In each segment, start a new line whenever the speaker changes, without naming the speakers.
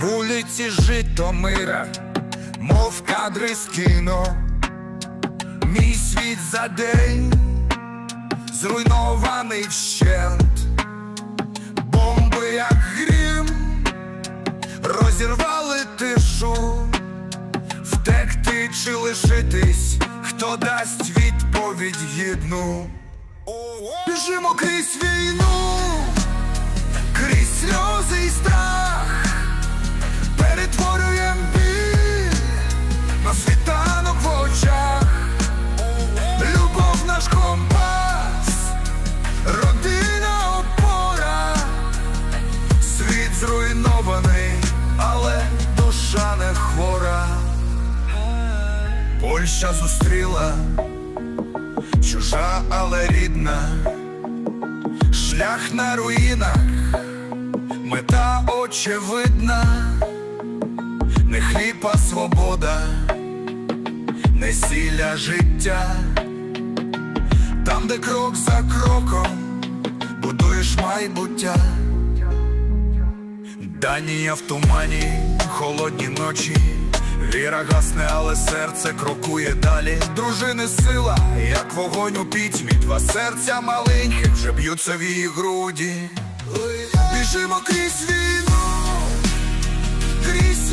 Вулиці Житомира, мов кадри з кіно, мій світ за день зруйнований вщент, бомби, як грім, розірвали тишу, втекти чи лишитись, хто дасть відповідь гідну. Біжимо крізь війну, крізь сльози і страх, перетворюєм біль на світанок в очах, любов наш компас, родина опора, світ зруйнований, але душа не хвора. Польща зустріла, чужа, але рідна, шлях на руїнах, мета очевидна, не хліб, а свобода, не сілля життя, там, де крок за кроком будуєш майбуття. Данія в тумані, холодні ночі, віра гасне, але серце крокує далі. Дружини сила, як вогонь у пітьмі, два серця маленьких вже б'ються в її груді. Біжимо крізь війну, крізь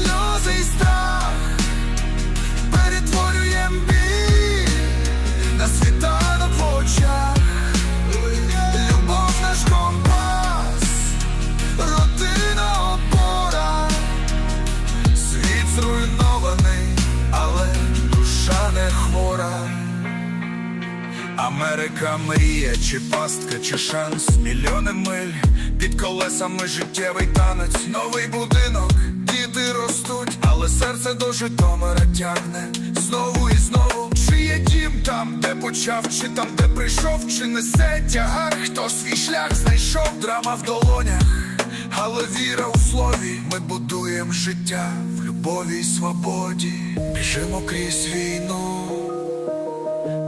Америка мрія, чи пастка, чи шанс, мільйони миль. Під колесами життєвий танець, новий будинок, діти ростуть, але серце до Житомира тягне. Знову і знову. Чи є дім там, де почав, чи там, де прийшов, чи несе тягар, хто свій шлях знайшов, драма в долонях, але віра у слові, ми будуємо життя в любові й свободі, біжимо крізь війну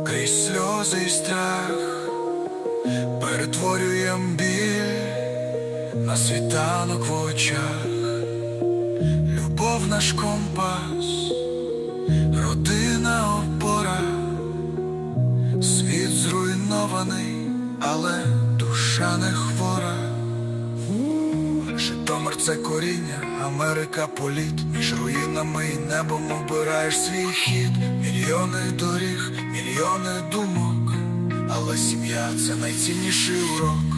крізь сльози і страх, перетворюєм біль на світанок в очах, любов наш компас, родина опора, світ зруйнований, але душа не хвора. Житомир це коріння, Америка політ Між руїнами і небом обираєш свій хід. Мільйони доріг, мільйони думок Але сім'я це найцінніший урок